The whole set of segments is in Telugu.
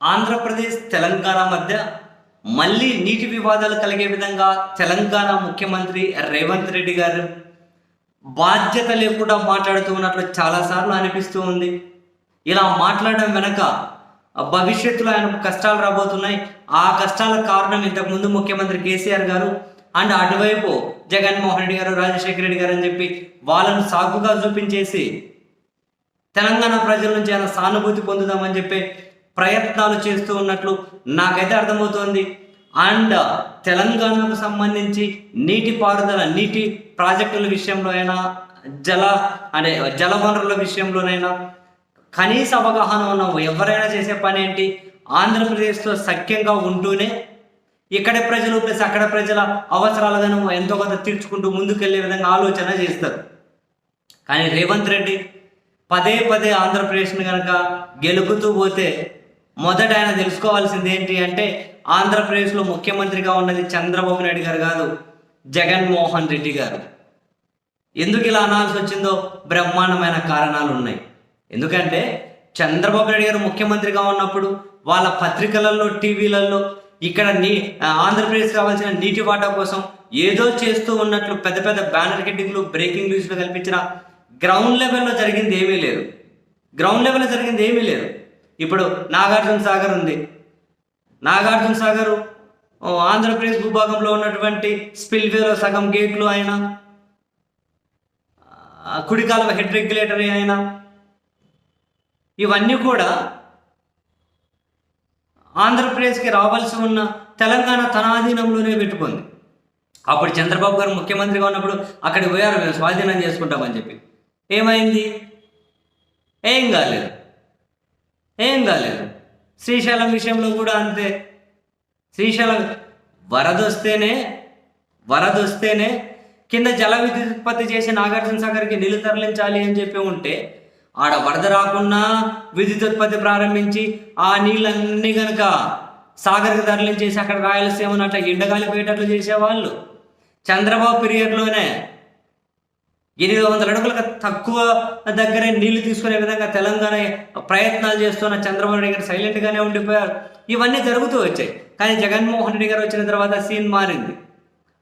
ఆంధ్రప్రదేశ్ తెలంగాణ మధ్య మళ్ళీ నీటి వివాదాలు కలిగే విధంగా తెలంగాణ ముఖ్యమంత్రి రేవంత్ రెడ్డి గారు బాధ్యత లేకుండా మాట్లాడుతూ ఉన్నట్లు చాలాసార్లు అనిపిస్తూ ఉంది. ఇలా మాట్లాడడం వెనక భవిష్యత్తులో ఆయనకు కష్టాలు రాబోతున్నాయి. ఆ కష్టాల కారణం ఇంతకుముందు ముఖ్యమంత్రి కేసీఆర్ గారు అండ్ అటువైపు జగన్మోహన్ రెడ్డి గారు రాజశేఖర రెడ్డి గారు అని చెప్పి వాళ్ళను సాకుగా చూపించేసి తెలంగాణ ప్రజల నుంచి ఆయన సానుభూతి పొందుదామని చెప్పి ప్రయత్నాలు చేస్తూ ఉన్నట్లు నాకైతే అర్థమవుతోంది. అండ్ తెలంగాణకు సంబంధించి నీటి పారుదల నీటి ప్రాజెక్టుల విషయంలో అయినా జల అంటే జల వనరుల విషయంలోనైనా కనీస అవగాహన ఉన్న ఎవరైనా చేసే పని ఏంటి? ఆంధ్రప్రదేశ్తో సఖ్యంగా ఉంటూనే ఇక్కడ ప్రజలు ప్లస్ అక్కడ ప్రజల అవసరాలను ఎంతో కొంత తీర్చుకుంటూ ముందుకెళ్ళే విధంగా ఆలోచన చేస్తారు. కానీ రేవంత్ రెడ్డి పదే పదే ఆంధ్రప్రదేశ్ని కనుక గెలుపుతూ పోతే మొదట ఆయన తెలుసుకోవాల్సింది ఏంటి అంటే ఆంధ్రప్రదేశ్లో ముఖ్యమంత్రిగా ఉన్నది చంద్రబాబు నాయుడు గారు కాదు జగన్మోహన్ రెడ్డి గారు. ఎందుకు ఇలా అనాల్సి వచ్చిందో బ్రహ్మాండమైన కారణాలు ఉన్నాయి. ఎందుకంటే చంద్రబాబు నాయుడు గారు ముఖ్యమంత్రిగా ఉన్నప్పుడు వాళ్ళ పత్రికలలో టీవీలలో ఇక్కడ నీ ఆంధ్రప్రదేశ్ కావాల్సిన నీటి వాటా కోసం ఏదో చేస్తూ ఉన్నట్లు పెద్ద పెద్ద బ్యానర్ హెడ్డింగ్లు బ్రేకింగ్ న్యూస్లు కల్పించిన గ్రౌండ్ లెవెల్లో జరిగింది ఏమీ లేదు. గ్రౌండ్ లెవెల్లో జరిగింది ఏమీ లేదు. ఇప్పుడు నాగార్జున సాగర్ ఉంది. నాగార్జున సాగర్ ఆంధ్రప్రదేశ్ భూభాగంలో ఉన్నటువంటి స్పిల్వేలో సగం గేట్లు ఆయన ఆ, హెడ్ రెగ్యులేటరీ ఆయన ఇవన్నీ కూడా ఆంధ్రప్రదేశ్కి రావాల్సి ఉన్న తెలంగాణ తన ఆధీనంలోనే పెట్టుకుంది. అప్పుడు చంద్రబాబు గారు ముఖ్యమంత్రిగా ఉన్నప్పుడు అక్కడికి పోయారు మేము స్వాధీనం చేసుకుంటామని చెప్పి. ఏమైంది? ఏం కాలేదు. ఏం కాలేదు. శ్రీశైలం విషయంలో కూడా అంతే. శ్రీశైలం వరద వస్తేనే వరద వస్తేనే కింద జల విద్యుత్ ఉత్పత్తి చేసి నాగార్జున సాగర్కి నీళ్ళు తరలించాలి అని చెప్పి ఉంటే ఆడ వరద రాకున్నా విద్యుత్ ఉత్పత్తి ప్రారంభించి ఆ నీళ్ళన్నీ కనుక సాగర్కి తరలించేసి అక్కడ రాయలసీమను అట్లా ఎండగాలి పోయేటట్లు చేసేవాళ్ళు. చంద్రబాబు పీరియడ్లోనే ఎనిమిది వందల అడుగులకు తక్కువ దగ్గరే నీళ్ళు తీసుకునే విధంగా తెలంగాణ ప్రయత్నాలు చేస్తున్న చంద్రబాబు నాయుడు గారు సైలెంట్గానే ఉండిపోయారు. ఇవన్నీ జరుగుతూ వచ్చాయి. కానీ జగన్మోహన్ రెడ్డి గారు వచ్చిన తర్వాత సీన్ మారింది.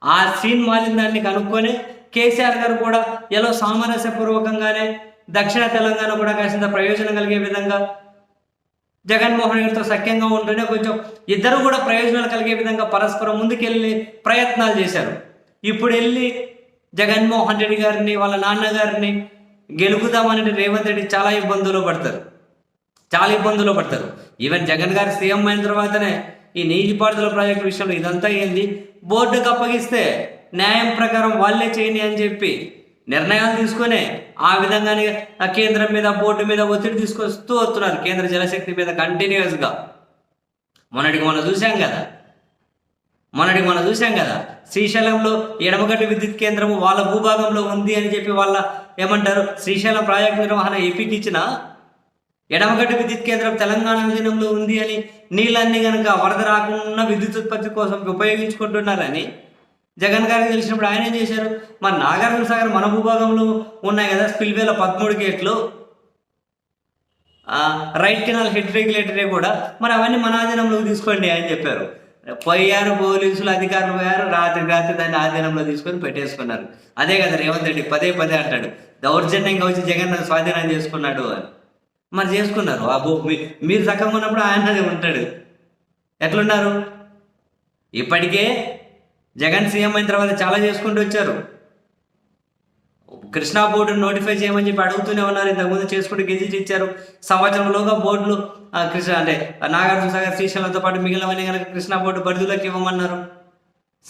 ఆ సీన్ మారిన దాన్ని కనుక్కొని కేసీఆర్ గారు కూడా ఎలా సామరస్యపూర్వకంగానే దక్షిణ తెలంగాణ కూడా కాసింత ప్రయోజనం కలిగే విధంగా జగన్మోహన్ గారితో సఖ్యంగా ఉంటూనే కొంచెం ఇద్దరు కూడా ప్రయోజనాలు కలిగే విధంగా పరస్పరం ముందుకెళ్ళి ప్రయత్నాలు చేశారు. ఇప్పుడు వెళ్ళి జగన్మోహన్ రెడ్డి గారిని వాళ్ళ నాన్నగారిని గెలుపుదామని రేవంత్ రెడ్డి చాలా ఇబ్బందులు పడతారు. చాలా ఇబ్బందులు పడతారు. ఈవెన్ జగన్ గారు సీఎం అయిన తర్వాతనే ఈ నీటిపారుదల ప్రాజెక్టు విషయంలో ఇదంతా ఏంది? బోర్డుకు అప్పగిస్తే న్యాయం ప్రకారం వాళ్ళే చేయని అని చెప్పి నిర్ణయాలు తీసుకునే ఆ విధంగానే ఆ కేంద్రం మీద బోర్డు మీద ఒత్తిడి తీసుకొస్తూ వస్తున్నారు కేంద్ర జలశక్తి మీద కంటిన్యూస్గా మొన్నటికి మనం చూసాం కదా మొన్నటి మనం చూసాం కదా శ్రీశైలంలో ఎడమగట్టు విద్యుత్ కేంద్రం వాళ్ళ భూభాగంలో ఉంది అని చెప్పి వాళ్ళ ఏమంటారు శ్రీశైలం ప్రాజెక్టు నిర్వహణ ఏపీకి ఇచ్చిన? ఎడమగట్టు విద్యుత్ కేంద్రం తెలంగాణ అధీనంలో ఉంది అని నీళ్ళన్నీ కనుక వరద రాకుండా విద్యుత్ ఉత్పత్తి కోసం ఉపయోగించుకుంటున్నారని జగన్ గారికి తెలిసినప్పుడు ఆయన ఏం చేశారు? మన నాగార్జున సాగర్ మన భూభాగంలో ఉన్నాయి కదా స్పిల్వేల పదమూడు గేట్లు. రైట్ కెనాల్ హెడ్ రెగ్యులేటరే కూడా. మరి అవన్నీ మన ఆధీనంలోకి తీసుకోండి అని చెప్పారు. పోయారు పోలీసులు అధికారులు పోయారు రాత్రి రాత్రి దాన్ని ఆధీనంలో తీసుకొని పెట్టేసుకున్నారు. అదే కదా రేవంత్ రెడ్డి పదే పదే అంటాడు దౌర్జన్యంగా వచ్చి జగన్ స్వాధీనం చేసుకున్నాడు అని. మరి చేసుకున్నారు. ఆ మీ- మీరు సగంగా ఉన్నప్పుడు ఆయన ఉంటాడు. ఎట్లున్నారు? ఇప్పటికే జగన్ సీఎం అయిన తర్వాత చాలా చేసుకుంటూ వచ్చారు. కృష్ణా బోర్డు నోటిఫై చేయమని చెప్పి అడుగుతూనే ఉన్నారు. ఇంతకుముందు చేసుకుంటూ గెజిట్ ఇచ్చారు. సంవత్సరంలోగా బోర్డులు కృష్ణ అంటే నాగార్జున సాగర్ శ్రీశైలంతో పాటు మిగిలినవన్నీ కనుక కృష్ణా బోర్డు పరిధిలోకి ఇవ్వమన్నారు.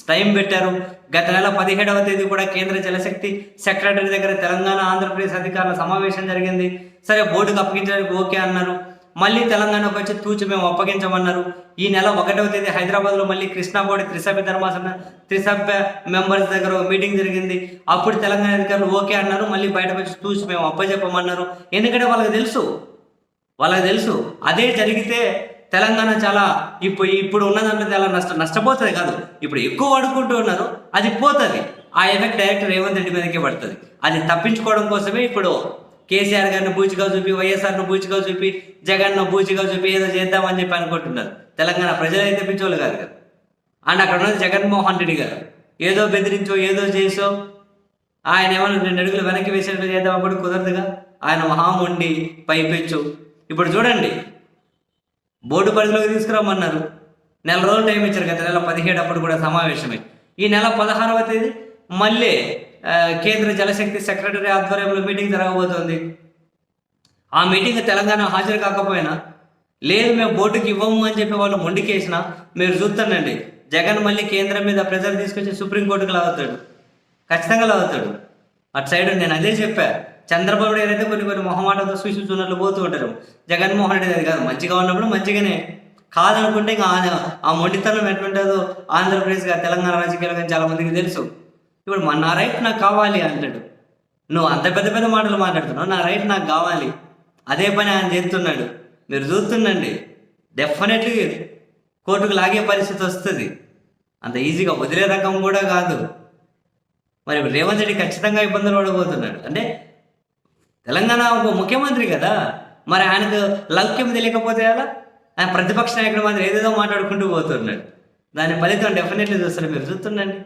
టైం పెట్టారు. గత నెల పదిహేడవ తేదీ కూడా కేంద్ర జలశక్తి సెక్రటరీ దగ్గర తెలంగాణ ఆంధ్రప్రదేశ్ అధికారుల సమావేశం జరిగింది. సరే బోర్డుకు అప్పగించడానికి ఓకే అన్నారు. మళ్ళీ తెలంగాణకు వచ్చి తూచి మేము అప్పగించమన్నారు. ఈ నెల ఒకటవ తేదీ హైదరాబాద్లో మళ్ళీ కృష్ణా బోర్డు త్రిసభ్య ధర్మాసన త్రిసభ్య మెంబర్స్ దగ్గర మీటింగ్ జరిగింది. అప్పుడు తెలంగాణ అధికారులు ఓకే అన్నారు. మళ్ళీ బయటకు వచ్చి తూచి మేము అప్పచెప్పమన్నారు. ఎందుకంటే వాళ్ళకి తెలుసు వాళ్ళకి తెలుసు. అదే జరిగితే తెలంగాణ చాలా ఇప్పుడు ఇప్పుడు ఉన్న దాంట్లో చాలా నష్ట నష్టపోతుంది కాదు. ఇప్పుడు ఎక్కువ వాడుకుంటూ ఉన్నారు అది పోతుంది. ఆ ఎఫెక్ట్ డైరెక్ట్ రేవంత్ రెడ్డి మీదకే పడుతుంది. అది తప్పించుకోవడం కోసమే ఇప్పుడు కేసీఆర్ గారిని బూచిగా చూపి వైఎస్ఆర్ను బూచిగా చూపి జగన్ను బూచిగా చూపి ఏదో చేద్దామని చెప్పి అనుకుంటున్నారు. తెలంగాణ ప్రజలైతే పిచ్చోళ్ళు కాదు కదా. అండ్ అక్కడ ఉన్నది జగన్మోహన్ రెడ్డి గారు. ఏదో బెదిరించో ఏదో చేసో ఆయన ఏమైనా రెండు అడుగులు వెనక్కి వేసేటట్టు చేద్దాం అప్పుడు కుదరదుగా. ఆయన మహాముండి పైపెచ్చు. ఇప్పుడు చూడండి. బోర్డు పరిధిలోకి తీసుకురమ్మన్నారు. నెల రోజులు టైం ఇచ్చారు గత నెల పదిహేడు అప్పుడు కూడా సమావేశమే. ఈ నెల పదహారవ తేదీ మళ్ళీ కేంద్ర జలశక్తి సెక్రటరీ ఆధ్వర్యంలో మీటింగ్ జరగబోతోంది. ఆ మీటింగ్ తెలంగాణ హాజరు కాకపోయినా లేదు మేము బోర్డుకి ఇవ్వము అని చెప్పి వాళ్ళు మొండికేసిన మీరు చూస్తానండి జగన్ మళ్ళీ కేంద్రం మీద ప్రెజర్ తీసుకొచ్చి సుప్రీంకోర్టుకు లాగుతాడు. ఖచ్చితంగా లాగుతాడు. అటు సైడ్ నేను అదే చెప్పా. చంద్రబాబు నాయుడు అయితే కొన్ని కొన్ని మొహమాటంతో చూసి చూసినట్లు పోతూ ఉంటారు. జగన్మోహన్ రెడ్డి అది కాదు మంచిగా ఉన్నప్పుడు మంచిగానే. కాదనుకుంటే ఇంకా ఆ- ఆ మొండితనం ఎట్లుంటుందో ఆంధ్రప్రదేశ్గా తెలంగాణ రాజకీయాలు కానీ చాలా మందికి తెలుసు. ఇప్పుడు మన నా రైట్ నాకు కావాలి అంటాడు. నువ్వు అంత పెద్ద పెద్ద మాటలు మాట్లాడుతున్నావు నా రైట్ నాకు కావాలి. అదే పని ఆయన చేస్తున్నాడు. మీరు చూస్తుండండి. డెఫినెట్లీ కోర్టుకు లాగే పరిస్థితి వస్తుంది. అంత ఈజీగా వదిలే రకం కూడా కాదు. మరి రేవంత్ రెడ్డి ఖచ్చితంగా ఇబ్బందులు పడబోతున్నాడు. అంటే తెలంగాణ ఒక ముఖ్యమంత్రి కదా. మరి ఆయనకు లౌక్యం తెలియకపోతే ఎలా? ఆయన ప్రతిపక్ష నాయకుడు మాత్రం ఏదేదో మాట్లాడుకుంటూ పోతున్నాడు. దాని ఫలితం డెఫినెట్లీ చూస్తారు మీరు? చూస్తుండండి.